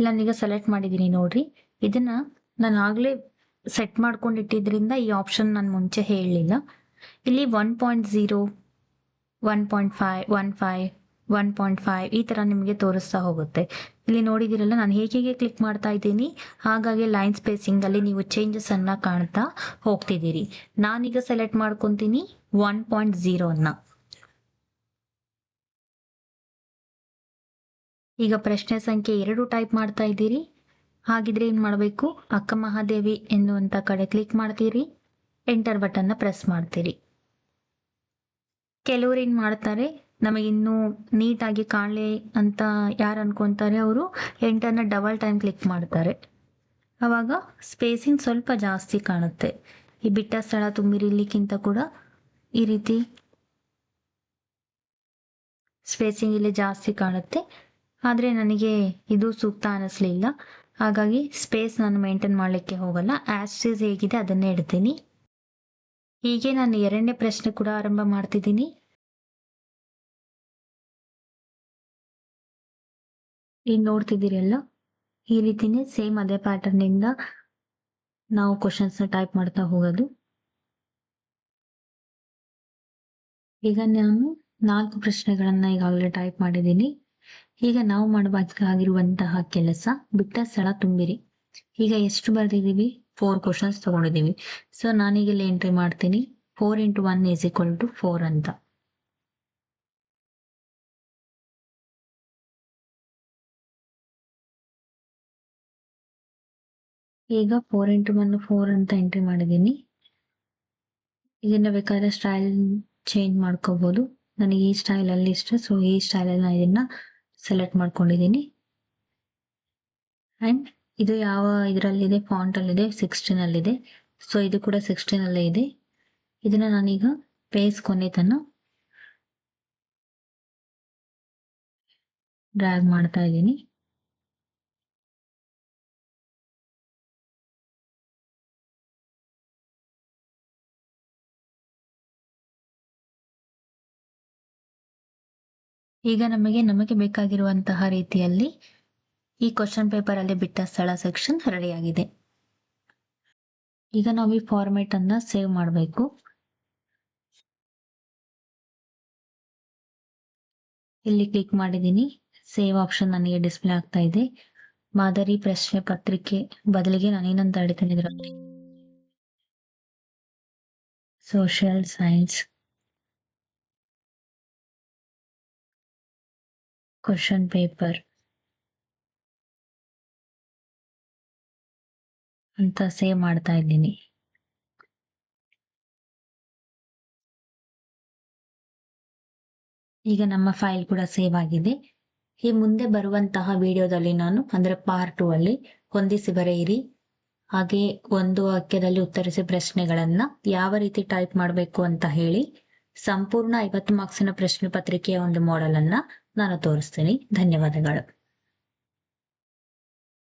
ನಾನೀಗ ಸೆಲೆಕ್ಟ್ ಮಾಡಿದ್ದೀನಿ ನೋಡ್ರಿ. ಇದನ್ನ ನಾನು ಆಗ್ಲೇ ಸೆಟ್ ಮಾಡ್ಕೊಂಡಿಟ್ಟಿದ್ರಿಂದ ಈ ಆಪ್ಷನ್ ನಾನು ಮುಂಚೆ ಹೇಳಲಿಲ್ಲ. ಇಲ್ಲಿ one point zero one point five one five one point five ಈ ಥರ ನಿಮಗೆ ತೋರಿಸ್ತಾ ಹೋಗುತ್ತೆ. ಇಲ್ಲಿ ನೋಡಿದಿರಲ್ಲ ನಾನು ಹೇಗೆ ಹೇಗೆ ಕ್ಲಿಕ್ ಮಾಡ್ತಾ ಇದ್ದೀನಿ? ಹಾಗಾಗಿ ಲೈನ್ ಸ್ಪೇಸಿಂಗಲ್ಲಿ ನೀವು ಚೇಂಜಸ್ ಅನ್ನ ಕಾಣ್ತಾ ಹೋಗ್ತಿದ್ದೀರಿ. ನಾನೀಗ ಸೆಲೆಕ್ಟ್ ಮಾಡ್ಕೊತೀನಿ ಒನ್ ಪಾಯಿಂಟ್ ಝೀರೋನ ಈಗ ಪ್ರಶ್ನೆ ಸಂಖ್ಯೆ ಎರಡು ಟೈಪ್ ಮಾಡ್ತಾ ಇದ್ದೀರಿ. ಹಾಗಿದ್ರೆ ಏನು ಮಾಡಬೇಕು? ಅಕ್ಕ ಮಹಾದೇವಿ ಎನ್ನುವಂಥ ಕಡೆ ಕ್ಲಿಕ್ ಮಾಡ್ತೀರಿ. ಎಂಟರ್ ಬಟನ್ನ ಪ್ರೆಸ್ ಮಾಡ್ತೀರಿ. ಕೆಲವರು ಏನು ಮಾಡ್ತಾರೆ? ನಮಗೆ ನೀಟ್ ನೀಟಾಗಿ ಕಾಣಲಿ ಅಂತ ಯಾರು ಅನ್ಕೊಂತಾರೆ ಅವರು? ಎಂಟರ್ನ ಡಬಲ್ ಟೈಮ್ ಕ್ಲಿಕ್ ಮಾಡ್ತಾರೆ. ಅವಾಗ ಸ್ಪೇಸಿಂಗ್ ಸ್ವಲ್ಪ ಜಾಸ್ತಿ ಕಾಣುತ್ತೆ. ಈ ಬಿಟ್ಟ ಸ್ಥಳ ತುಂಬಿರಿಲಿಕ್ಕಿಂತ ಕೂಡ ಈ ರೀತಿ ಸ್ಪೇಸಿಂಗ್ ಇಲ್ಲಿ ಜಾಸ್ತಿ ಕಾಣುತ್ತೆ. ಆದರೆ ನನಗೆ ಇದು ಸೂಕ್ತ ಅನ್ನಿಸ್ಲಿಲ್ಲ ಹಾಗಾಗಿ ಸ್ಪೇಸ್ ನಾನು ಮೇಂಟೈನ್ ಮಾಡಲಿಕ್ಕೆ ಹೋಗಲ್ಲ. ಆ್ಯಸ್ಟೀಸ್ ಹೇಗಿದೆ ಅದನ್ನೇ ಇಡ್ತೀನಿ. ಹೀಗೆ ನಾನು ಎರಡನೇ ಪ್ರಶ್ನೆ ಕೂಡ ಆರಂಭ ಮಾಡ್ತಿದ್ದೀನಿ. ಈಗ ನೋಡ್ತಿದ್ದೀರಲ್ಲ, ಈ ರೀತಿನೇ ಸೇಮ್ ಅದೇ ಪ್ಯಾಟರ್ನಿಂದ ನಾವು ಕ್ವಶನ್ಸ್ನ ಟೈಪ್ ಮಾಡ್ತಾ ಹೋಗೋದು. ಈಗ ನಾನು ನಾಲ್ಕು ಪ್ರಶ್ನೆಗಳನ್ನು ಈಗಾಗಲೇ ಟೈಪ್ ಮಾಡಿದ್ದೀನಿ. ಈಗ ನಾವು ಮಾಡಬೇಕಾಗಿರುವಂತಹ ಕೆಲಸ, ಬಿಟ್ಟ ಸ್ಥಳ ತುಂಬಿರಿ. ಈಗ ಎಷ್ಟು ಬರೆದಿದ್ದೀವಿ? ಫೋರ್ ಕ್ವಶನ್ಸ್ ತಗೊಂಡಿದ್ದೀವಿ. ಸೊ ನಾನೀಗ ಇಲ್ಲಿ ಎಂಟ್ರಿ ಮಾಡ್ತೀನಿ. Four into one is equal to four ಅಂತ. ಈಗ ಫೋರ್ ಇಂಟು ಒನ್ ಫೋರ್ ಅಂತ ಎಂಟ್ರಿ ಮಾಡಿದ್ದೀನಿ. ಇದನ್ನ ಬೇಕಾದ್ರೆ ಸ್ಟೈಲ್ ಚೇಂಜ್ ಮಾಡ್ಕೋಬಹುದು ನನಗೆ ಈ ಸ್ಟೈಲ್ ಅಲ್ಲಿ ಇಷ್ಟ ಸೊ ಈ ಸ್ಟೈಲಲ್ಲಿ ನಾನು ಇದನ್ನ ಸೆಲೆಕ್ಟ್ ಮಾಡ್ಕೊಂಡಿದ್ದೀನಿ ಆ್ಯಂಡ್ ಇದು ಯಾವ ಇದರಲ್ಲಿದೆ ಫಾಂಟಲ್ಲಿದೆ ಸಿಕ್ಸ್ಟೀನಲ್ಲಿದೆ ಸೊ ಇದು ಕೂಡ ಸಿಕ್ಸ್ಟೀನಲ್ಲೇ ಇದೆ. ಇದನ್ನು ನಾನೀಗ ಪೇಸ್ ಕೊನೆ ತನ ಡ್ರ್ಯಾಗ್ ಮಾಡ್ತಾ ಇದ್ದೀನಿ. ಈಗ ನಮಗೆ ನಮಗೆ ಬೇಕಾಗಿರುವಂತಹ ರೀತಿಯಲ್ಲಿ ಈ ಕ್ವಶನ್ ಪೇಪರ್ ಅಲ್ಲಿ ಬಿಟ್ಟ ಸ್ಥಳ ಸೆಕ್ಷನ್ ರೆಡಿಯಾಗಿದೆ ಈಗ ನಾವು ಈ ಫಾರ್ಮೆಟ್ ಅನ್ನ ಸೇವ್ ಮಾಡಬೇಕು. ಇಲ್ಲಿ ಕ್ಲಿಕ್ ಮಾಡಿದ್ದೀನಿ. ಸೇವ್ ಆಪ್ಷನ್ ನನಗೆ ಡಿಸ್ಪ್ಲೇ ಆಗ್ತಾ ಇದೆ. ಮಾದರಿ ಪ್ರಶ್ನೆ ಪತ್ರಿಕೆ ಬದಲಿಗೆ ನಾನು ಏನಂತ ಹೇಳ್ತೇನೆ ಇದರಲ್ಲಿ. ಸೋಷಿಯಲ್ ಸೈನ್ಸ್ ಕ್ವಶನ್ ಪೇಪರ್ ಅಂತ ಸೇವ್ ಮಾಡ್ತಾ ಇದ್ದೀನಿ. ಈಗ ನಮ್ಮ ಫೈಲ್ ಕೂಡ ಸೇವ್ ಆಗಿದೆ. ಈ ಮುಂದೆ ಬರುವಂತಹ ವಿಡಿಯೋದಲ್ಲಿ ನಾನು, ಅಂದ್ರೆ ಪಾರ್ಟ್ ಟೂ ಅಲ್ಲಿ ಹೊಂದಿಸಿ ಬರೆಯಿರಿ. ಹಾಗೆ ಒಂದು ವಾಕ್ಯದಲ್ಲಿ ಉತ್ತರಿಸಿ ಪ್ರಶ್ನೆಗಳನ್ನ ಯಾವ ರೀತಿ ಟೈಪ್ ಮಾಡಬೇಕು ಅಂತ ಹೇಳಿ. ಸಂಪೂರ್ಣ ಐವತ್ತು ಮಾರ್ಕ್ಸಿನ ಪ್ರಶ್ನೆ ಪತ್ರಿಕೆಯ ಒಂದು ಮಾಡೆಲ್ ಅನ್ನ ನಾನು ತೋರಿಸ್ತೀನಿ. ಧನ್ಯವಾದಗಳು.